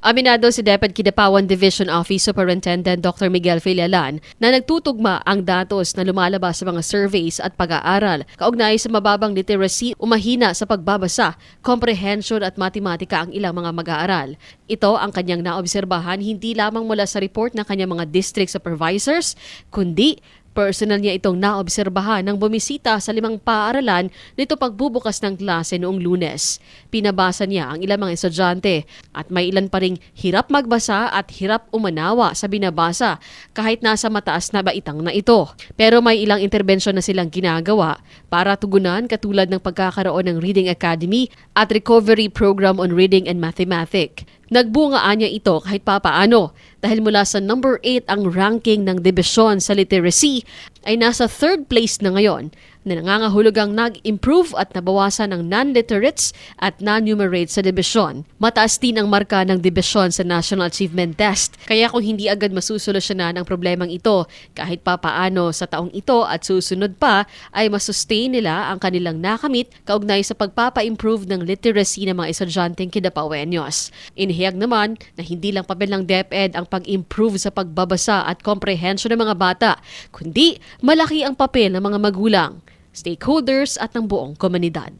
Aminado si DepEd Kidapawan Division Office Superintendent Dr. Miguel Filalan na nagtutugma ang datos na lumalabas sa mga surveys at pag-aaral kaugnay sa mababang literacy o mahina sa pagbabasa, comprehension at matematika ang ilang mga mag-aaral. Ito ang kanyang naobserbahan hindi lamang mula sa report ng kanyang mga district supervisors, kundi Personal niya itong naobserbahan nang bumisita sa limang paaralan nito pagbubukas ng klase noong lunes. Pinabasa niya ang ilang mga estudyante at may ilan pa ring hirap magbasa at hirap umanawa sa binabasa kahit nasa mataas na baitang na ito. Pero may ilang interbensyon na silang ginagawa para tugunan katulad ng pagkakaroon ng Reading Academy at Recovery Program on Reading and Mathematics. Nagbungaan niya ito kahit papaano dahil mula sa number 8 ang ranking ng dibisyon sa literacy ay nasa third place na ngayon na nangangahulugang nag-improve at nabawasan ang non-literates at non-numerates sa dibisyon. Mataas din ang marka ng dibisyon sa National Achievement Test. Kaya kung hindi agad masusolusyonan ang problemang ito, kahit papaano sa taong ito at susunod pa, ay masustain nila ang kanilang nakamit kaugnay sa pagpapa-improve ng literacy ng mga estudyanteng kidapawenyos. Inihiyag naman na hindi lang papel ng DepEd ang pag-improve sa pagbabasa at comprehension ng mga bata, kundi malaki ang papel ng mga magulang stakeholders at ng buong komunidad.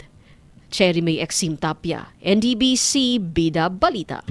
Cherry May Exim Tapia, NDBC Bida Balita.